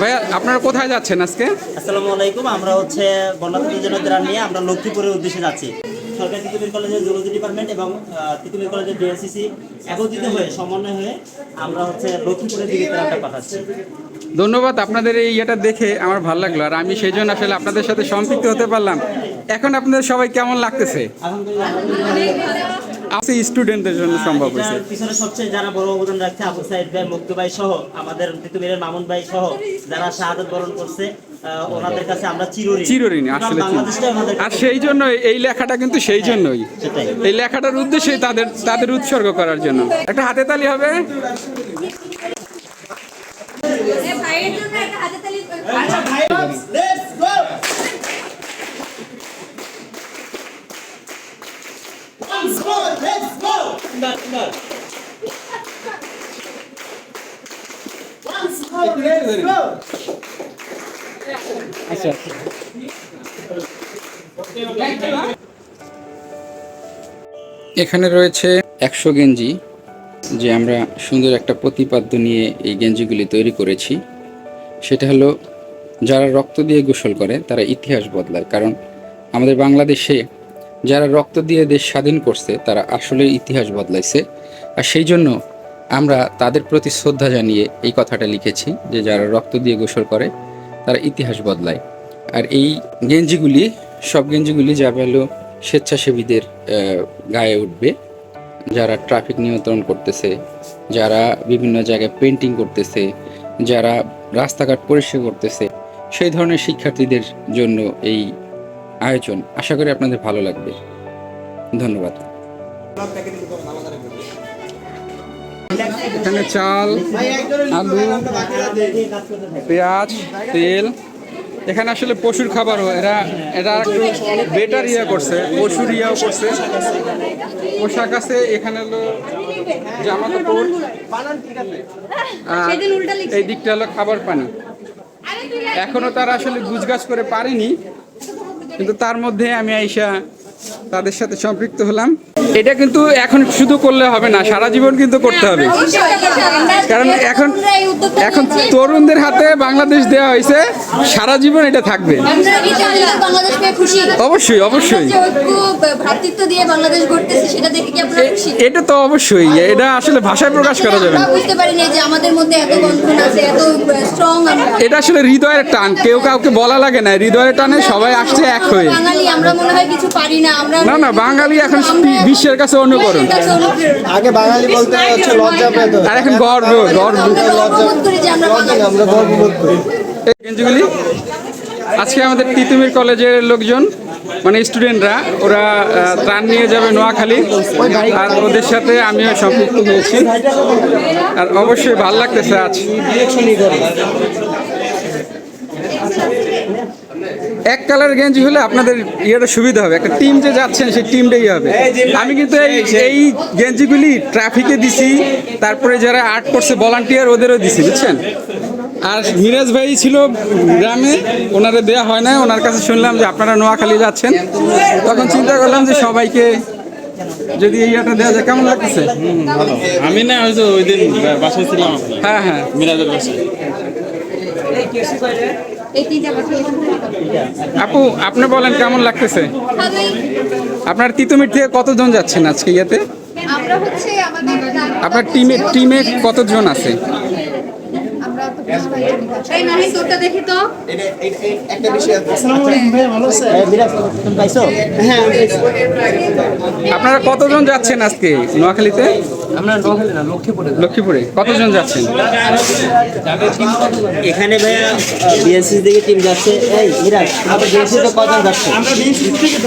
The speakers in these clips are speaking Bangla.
ভাইয়া আপনারা কোথায় যাচ্ছেন আজকে? আসসালামু আলাইকুম আমরা হচ্ছে বন্যাত্ম যোজনাদের নিয়ে আমরা লক্ষ্মীপুরের উদ্দেশ্যে যাচ্ছি। সরকারি তিতুমির কলেজের জুলজি ডিপার্টমেন্ট এবং তিতুমির কলেজের ডিএসসিসি একত্রিত হয়ে সমন্বয় হয়ে আমরা হচ্ছে লক্ষ্মীপুরের দিকে ত্রাণটা পাঠাচ্ছি। ধন্যবাদ আপনাদের এই ইয়েটা দেখে আমার ভালো লাগল। আর আমি সেই জন্য আসলে আপনাদের সাথে সম্পৃক্ত হতে পারলাম। এখন আপনাদের সবাই কেমন লাগতেছে? আলহামদুলিল্লাহ। আছে স্টুডেন্টদের জন্য সম্ভব হয়েছে। পিছনে সবচেয়ে যারা বড় অবদান রাখছে আবু সাইদ ভাই মুক্ত ভাই সহ আমাদের তিতুমিরের মামুন ভাই সহ যারা শাহাদত বরণ করছে আহ, ওনাদের কাছে আমরা চিরঋণী। আসলে আর সেই জন্য এই লেখাটা কিন্তু সেই জন্যই। এই লেখাটার উদ্দেশ্যই তাদের তাদের উৎসর্গ করার জন্য। একটা হাতে তালি হবে? একটা হাতে তালি এখানে রয়েছে একশো গেঞ্জি যে আমরা সুন্দর একটা প্রতিপাদ্য নিয়ে এই গেঞ্জিগুলি তৈরি করেছি। সেটা হলো যারা রক্ত দিয়ে গোসল করে তারা ইতিহাস বদলায়। কারণ আমাদের বাংলাদেশে যারা রক্ত দিয়ে দেশ স্বাধীন করছে, তারা আসলে ইতিহাস বদলাইছে। আর সেই জন্য আমরা তাদের প্রতি শ্রদ্ধা জানিয়ে এই কথাটা লিখেছি যে যারা রক্ত দিয়ে গোসল করে, তারা ইতিহাস বদলায়। আর এই গেঞ্জিগুলি, সব গেঞ্জিগুলি যাবে হলো স্বেচ্ছাসেবীদের গায়ে উঠবে। যারা ট্রাফিক নিয়ন্ত্রণ করতেছে, যারা বিভিন্ন জায়গায় পেন্টিং করতেছে, যারা রাস্তাঘাট পরিষ্কার করতেছে, সেই ধরনের শিক্ষার্থীদের জন্য এই আয়োজন। আশা করি আপনাদের ভালো লাগবে। ধন্যবাদ। এখানে চাল আলু পেঁয়াজ তেল। এখানে আসলে পশুর খাবারও এরা এরা একটু বেটার ইয়া করছে পশুর ইয়াও করছে। পোশাক আছে এখানে হলো জামা কাপড় আর। এই দিকটা হলো খাবার পানি। এখনও তারা আসলে গুজগাছ করে পারেনি। কিন্তু তার মধ্যে আমি আইসা তাদের সাথে সম্পৃক্ত হলাম। এটা কিন্তু এখন শুধু করলে হবে না, সারা জীবন কিন্তু করতে হবে। কারণ এখন এখন তরুণদের হাতে বাংলাদেশ দেওয়া হয়েছে, সারা জীবন এটা থাকবে। অবশ্যই অবশ্যই। এটা তো অবশ্যই, এটা আসলে ভাষায় প্রকাশ করা যাবে এটা আসলে হৃদয়ের টান, কেউ কাউকে বলা লাগে না, হৃদয়ের টানে সবাই আসছে এক হয়ে। আমরা মনে হয় কিছু পারি না, আমরা না না বাঙালি এখন বিশ্বের কাছে অনুকরণ। আগে বাঙালি বলতে হচ্ছে লজ্জা পেত। আর এখন গর্ব গর্ব। আমরা করি এই গেঞ্জিগুলি আজকে আমাদের তিতুমির কলেজের লোকজন মানে স্টুডেন্টরা ওরা ত্রাণ নিয়ে যাবে নোয়াখালী। আর ওদের সাথে আমিও সম্পৃক্ত হয়েছি। আর অবশ্যই ভালো লাগতেছে আজ। এক কালার গেঞ্জি হলে আপনাদের ইয়েটা সুবিধা হবে। একটা টিম যে যাচ্ছেন সেই টিমটাই হবে। আমি কিন্তু এই এই গেঞ্জিগুলি ট্রাফিকে দিছি তারপরে যারা আর্ট করছে ভলান্টিয়ার ওদেরও দিছি বুঝছেন? আর মিরাজ ভাই ছিল গ্রামে ওনারে দেয়া হয় না ওনার কাছে শুনলাম যে আপনারা নোয়াখালী যাচ্ছেন। তখন চিন্তা করলাম যে সবাইকে যদি এই ইয়েটা দেওয়া যায় কেমন লাগতেছে? আমি না ওই যে ওই দিন বাসায় ছিলাম। হ্যাঁ হ্যাঁ। মিরাজের বাসায়। আপু আপনি বলেন কেমন লাগতেছে? আপনার তিতুমির থেকে কতজন যাচ্ছেন আজকে ইয়েতে? আপনার টিমে টিমে কতজন আছে? এই নাহি তোরটা দেখি তো একটা আপনারা কতজন যাচ্ছেন আজকে নোয়াখালীতে? আমরা নোয়াখালী না লক্ষ্মীপুরে। লক্ষ্মীপুরে কতজন যাচ্ছেন? এখানে ভাইয়া বিএসসি থেকে টিম যাচ্ছে। এই মিরাজ বিএসসি তে কজন যাচ্ছে? আমরা বিএসসি থেকে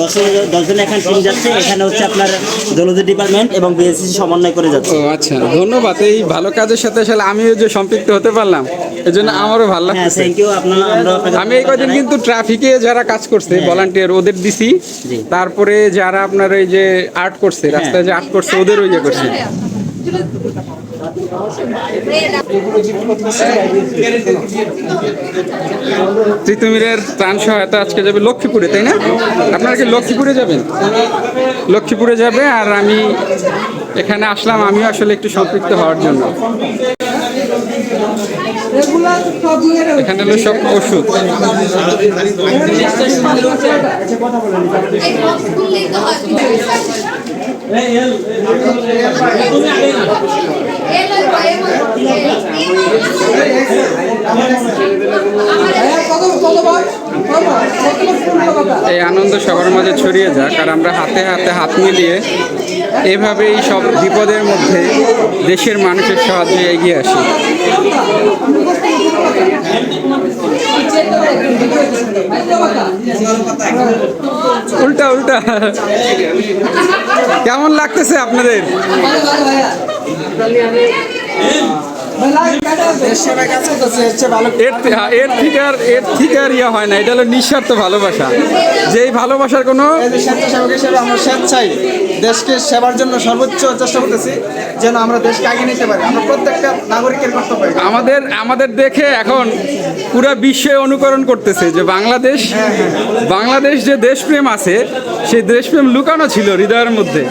দশ দশজন এখানে টিম যাচ্ছে। এখানে হচ্ছে আপনার জলজি ডিপার্টমেন্ট এবং বিএসসি সমন্বয় করে যাচ্ছে। ও আচ্ছা ধন্যবাদ। এই ভালো কাজের সাথে আসলে আমিও যে সম্পৃক্ত হতে পারলাম। এই জন্য আমারও ভালো হ্যাঁ লাগছে ইউ আপনারা আমরা আমি এই কদিন কিন্তু ট্রাফিকে যারা কাজ করছে ভলান্টিয়ার ওদের দিছি। তারপরে যারা আপনার ওই যে আর্ট করছে রাস্তায় যে আর্ট করছে ওদের ওই যে করছে। তিতুমিরের ত্রাণ সহায়তা আজকে যাবে লক্ষ্মীপুরে তাই না? আপনারা কি লক্ষ্মীপুরে যাবেন? লক্ষ্মীপুরে যাবে আর আমি এখানে আসলাম আমিও আসলে একটু সম্পৃক্ত হওয়ার জন্য। এখানে হলো সব ওষুধ এই এই আনন্দ সবার মাঝে ছড়িয়ে যাক আর আমরা হাতে হাতে হাত মিলিয়ে এভাবেই সব বিপদের মধ্যে দেশের মানুষের সাহায্যে এগিয়ে আসি। উল্টা উল্টা। কেমন লাগতেছে আপনাদের? এর হ্যাঁ, এর হয় না এটা হলো নিঃস্বার্থ ভালোবাসা। যেই ভালোবাসার কোনো হিসেবে স্বেচ্ছায় দেশকে সেবার জন্য সর্বোচ্চ চেষ্টা করতেছি যেন আমরা দেশকে আগে নিতে পারি। আমরা প্রত্যেকটা নাগরিকের কর্তব্য আমাদের আমাদের দেখে এখন পুরা বিশ্বে অনুকরণ করতেছে যে বাংলাদেশ বাংলাদেশ যে দেশপ্রেম আছে সেই দেশপ্রেম লুকানো ছিল হৃদয়ের মধ্যে।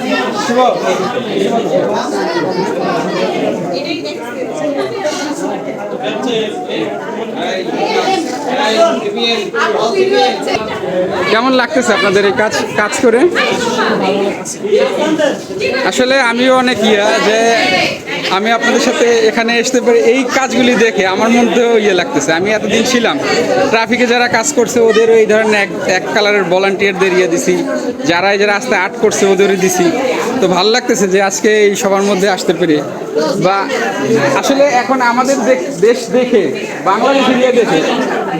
কেমন লাগতেছে আপনাদের এই কাজ কাজ করে? আসলে আমিও অনেক ইয়া যে আমি আপনাদের সাথে এখানে আসতে পারি, এই কাজগুলি দেখে আমার মধ্যেও ইয়ে লাগতেছে। আমি এতদিন ছিলাম। ট্রাফিকে যারা কাজ করছে, ওদেরও এই ধরনের এক এক কালারের ভলান্টিয়ারদের ইয়ে দিছি। যারা এই যে রাস্তায় আর্ট করছে, ওদেরও দিছি। তো ভালো লাগতেছে যে আজকে এই সবার মধ্যে আসতে পেরে। বা আসলে এখন আমাদের দেশ দেখে, বাংলাদেশের ইয়ে দেখে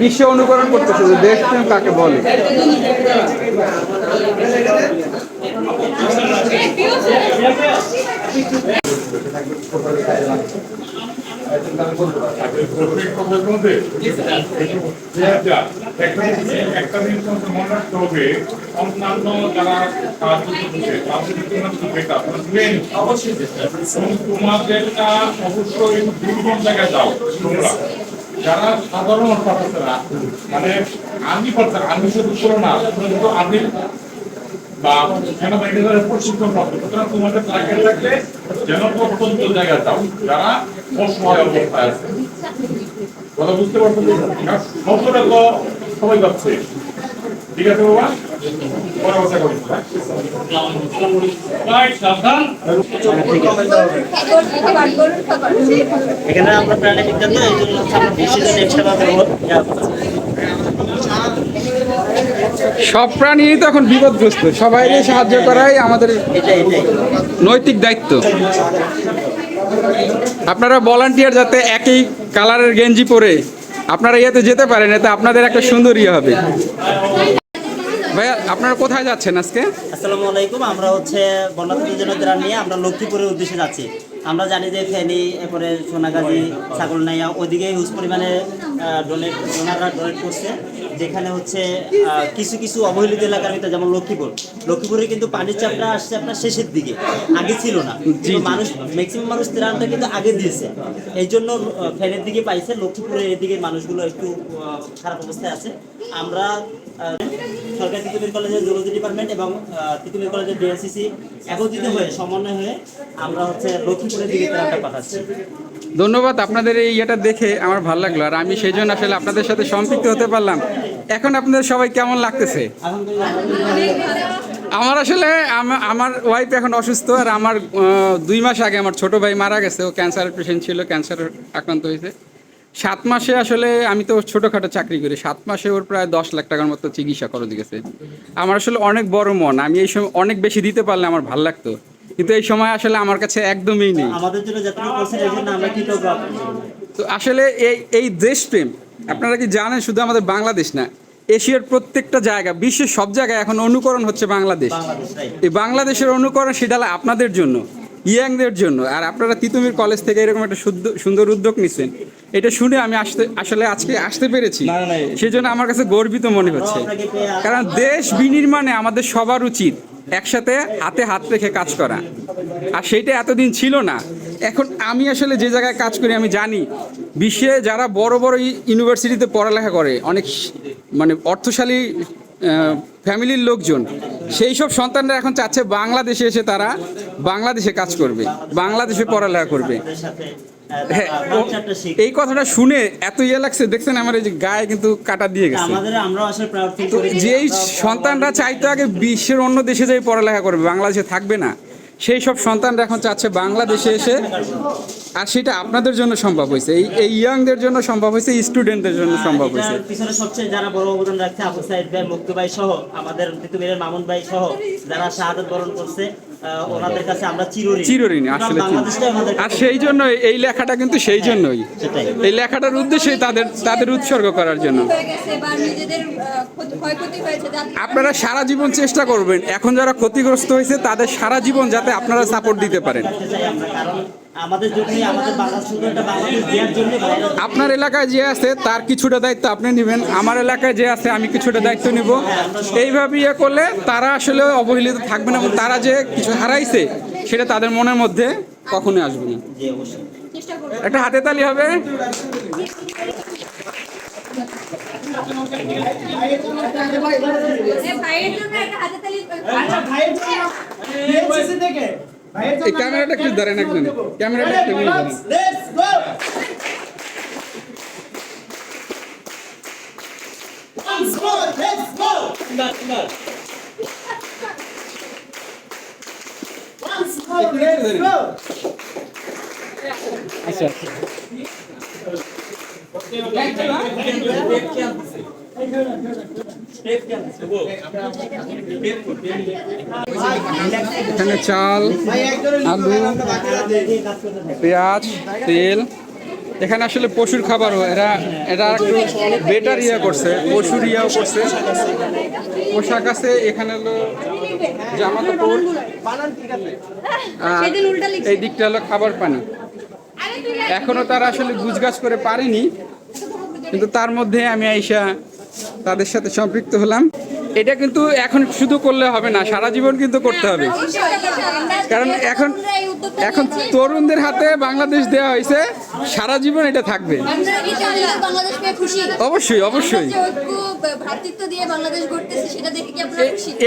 বিশ্ব অনুকরণ করতেছে যে দেশপ্রেম কাকে বলে? একটা জিনিস- মনে রাখতে হবে অন্যান্য যারা কাজ করতেছে তাদের তোমাদেরটা অবশ্যই দুর্গম জায়গায় যাও তোমরা। যারা সাধারণ পাঠাচ্ছেরা মানে আর্মি পাঠাচ্ছি আর্মি শুধু করো না কিন্তু আর্মি বা সেনাবাহিনীদের প্রশিক্ষণ প্রাপ্ত, সুতরাং তোমাদের থাকলে যেন প্রত্যন্ত জায়গায় যাও, যারা অসহায় অবস্থায় আছে। কথা বুঝতে পারছ? সবাই পাচ্ছে ঠিক আছে, বাবা? এখানে আমরা প্রাণী বিজ্ঞান তো এই জন্য আমরা। সব প্রাণী তো এখন বিপদগ্রস্ত। সবাই সাহায্য করাই আমাদের নৈতিক দায়িত্ব। আপনারা ভলান্টিয়ার যাতে একই কালারের গেঞ্জি পরে আপনারা ইয়েতে যেতে পারেন এতে আপনাদের একটা সুন্দর ইয়ে হবে। ভাইয়া, আপনারা কোথায় যাচ্ছেন আজকে? আসসালামু আলাইকুম, আমরা হচ্ছে যোজনাদের নিয়ে আমরা লক্ষ্মীপুরের উদ্দেশ্যে যাচ্ছি। আমরা জানি যে ফেনি, এরপরে সোনাগাজী, ছাগলনাইয়া, ওইদিকে হিউজ পরিমাণে ডোনেট ডোনাররা ডোনেট করছে যেখানে হচ্ছে কিছু কিছু অবহেলিত এলাকার ভিতরে যেমন লক্ষ্মীপুর। লক্ষ্মীপুরে কিন্তু পানির চাপটা আসছে আপনার শেষের দিকে আগে ছিল না। মানুষ ম্যাক্সিমাম মানুষ ত্রাণটা কিন্তু আগে দিয়েছে। এই জন্য ফেনীর দিকে পাইছে লক্ষ্মীপুরের এদিকে মানুষগুলো একটু খারাপ অবস্থায় আছে। আমরা সরকারি তিতুমির কলেজের জুলজি ডিপার্টমেন্ট এবং তিতুমির কলেজের ডিএসসিসি একত্রিত হয়ে সমন্বয় হয়ে আমরা হচ্ছে লক্ষ্মীপুরের দিকে ত্রাণটা পাঠাচ্ছি। ধন্যবাদ আপনাদের এই ইয়েটা দেখে আমার ভালো লাগল। আর আমি সেই জন্য আসলে আপনাদের সাথে সম্পৃক্ত হতে পারলাম। এখন আপনাদের সবাই কেমন লাগতেছে? আমার আসলে আমা- আমার ওয়াইফ এখন অসুস্থ আর আমার দুই মাস আগে আমার ছোট ভাই মারা গেছে। ও ক্যান্সারের পেশেন্ট ছিল ক্যান্সার আক্রান্ত হয়েছে। সাত মাসে আসলে আমি তো ছোটোখাটো চাকরি করি। সাত মাসে ওর প্রায় দশ লাখ টাকার মতো চিকিৎসা করে গেছে। আমার আসলে অনেক বড় মন। আমি এই সময় অনেক বেশি দিতে পারলে আমার ভালো লাগতো। কিন্তু এই সময় আসলে আমার কাছে একদমই নেই। আমাদের জন্য। তো আসলে এই এই দেশপ্রেম আপনারা কি জানেন শুধু আমাদের বাংলাদেশ না এশিয়ার প্রত্যেকটা জায়গা বিশ্বের সব জায়গায় এখন অনুকরণ হচ্ছে বাংলাদেশ। এই বাংলাদেশের অনুকরণ সেটা আপনাদের জন্য ইয়াংদের জন্য। আর আপনারা তিতুমির কলেজ থেকে এরকম একটা শুদ্ধ- সুন্দর উদ্যোগ নিচ্ছেন এটা শুনে আমি আসতে আসলে আজকে আসতে পেরেছি। সেজন্য আমার কাছে গর্বিত মনে হচ্ছে। কারণ দেশ বিনির্মাণে আমাদের সবার উচিত একসাথে হাতে হাত রেখে কাজ করা। আর সেইটা এতদিন ছিল না এখন আমি আসলে যে জায়গায় কাজ করি আমি জানি বিশ্বে যারা বড় বড় ইউনিভার্সিটিতে পড়ালেখা করে অনেক মানে অর্থশালী ফ্যামিলির লোকজন সেই সব সন্তানরা এখন চাচ্ছে বাংলাদেশে এসে তারা বাংলাদেশে কাজ করবে বাংলাদেশে পড়ালেখা করবে। হ্যাঁ, এই কথাটা শুনে এত ইয়ে লাগছে দেখছেন আমার এই যে গায়ে কিন্তু কাটা দিয়ে গেছে। যেই সন্তানরা চাইতো আগে বিশ্বের অন্য দেশে যাই পড়ালেখা করবে বাংলাদেশে থাকবে না। সেই সব সন্তানরা এখন চাচ্ছে বাংলাদেশে এসে আর সেটা আপনাদের জন্য সম্ভব হয়েছে। এই এই ইয়াংদের জন্য সম্ভব হয়েছে স্টুডেন্টদের জন্য সম্ভব হয়েছে। পিছনে সবচেয়ে যারা বড় অবদান রাখছে আবু সাইদ ভাই মুক্তি ভাই সহ আমাদের তিতুমিরের মামুন ভাই সহ যারা শাহাদত বরণ করছে ওনাদের কাছে আমরা চিরঋণী। আসলে আর সেই জন্য এই লেখাটা কিন্তু সেই জন্যই। এই লেখাটার উদ্দেশ্যই তাদের তাদের উৎসর্গ করার জন্য। হয়ে আপনারা সারা জীবন চেষ্টা করবেন। এখন যারা ক্ষতিগ্রস্ত হয়েছে তাদের সারা জীবন যাতে আপনারা সাপোর্ট দিতে পারেন। আপনার এলাকায় যে আছে তার কিছুটা দায়িত্ব আপনি নেবেন। আমার এলাকায় যে আছে আমি কিছুটা দায়িত্ব নিব। এইভাবে ইয়ে করলে তারা আসলে অবহেলিত থাকবে না এবং তারা যে কিছু হারাইছে সেটা তাদের মনের মধ্যে কখনোই আসবে না। একটা হাতে তালি হবে। ভাইয়ের জন্য একটা হাতে তালি এই ক্যামেরাটা একটু ধরেন একজন ক্যামেরাটা একটু নিয়ে ধরেন। আচ্ছা। এখানে চাল, আলু, পেঁয়াজ, তেল। এখানে আসলে পশুর খাবারও, এরা এরা একটু বেটার ইয়া করছে, পশুর ইয়াও করছে। পোশাক আছে, এখানে হলো জামা কাপড়। এই দিকটা হলো খাবার পানি। এখনও তারা আসলে গুজগাছ করে পারেনি, কিন্তু তার মধ্যে আমি আইসা তাদের সাথে সম্পৃক্ত হলাম। এটা কিন্তু এখন শুধু করলে হবে না সারা জীবন কিন্তু করতে হবে। কারণ এখন এখন তরুণদের হাতে বাংলাদেশ দেওয়া হয়েছে সারা জীবন এটা থাকবে। অবশ্যই অবশ্যই।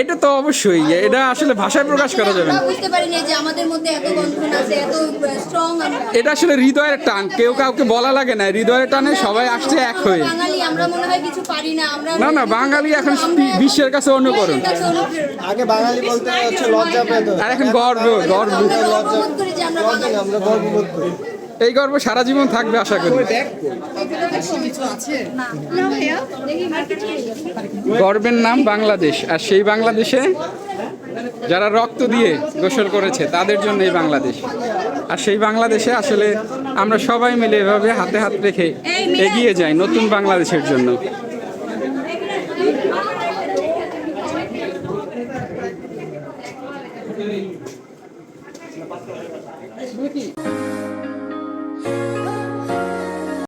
এটা তো অবশ্যই এটা আসলে ভাষায় প্রকাশ করা যাবে না। এটা আসলে হৃদয়ের টান কেউ কাউকে বলা লাগে না হৃদয়ের টানে সবাই আসছে এক হয়ে। বাঙালি আমরা মনে হয় কিছু পারি না না বাঙালি এখন বিশ্বের কাছে অনুকরণ। আগে বাঙালি বলতে হচ্ছে লজ্জা পেত। আর এখন গর্ব গর্ব। গর্ববোধ করি যে আমরা বাঙালি। আমরা গর্ববোধ করি। এই গর্ব সারা জীবন থাকবে আশা করি। গর্বের নাম বাংলাদেশ আর সেই বাংলাদেশে যারা রক্ত দিয়ে গোসল করেছে তাদের জন্য এই বাংলাদেশ। আর সেই বাংলাদেশে আসলে আমরা সবাই মিলে এভাবে হাতে হাত রেখে এগিয়ে যাই নতুন বাংলাদেশের জন্য।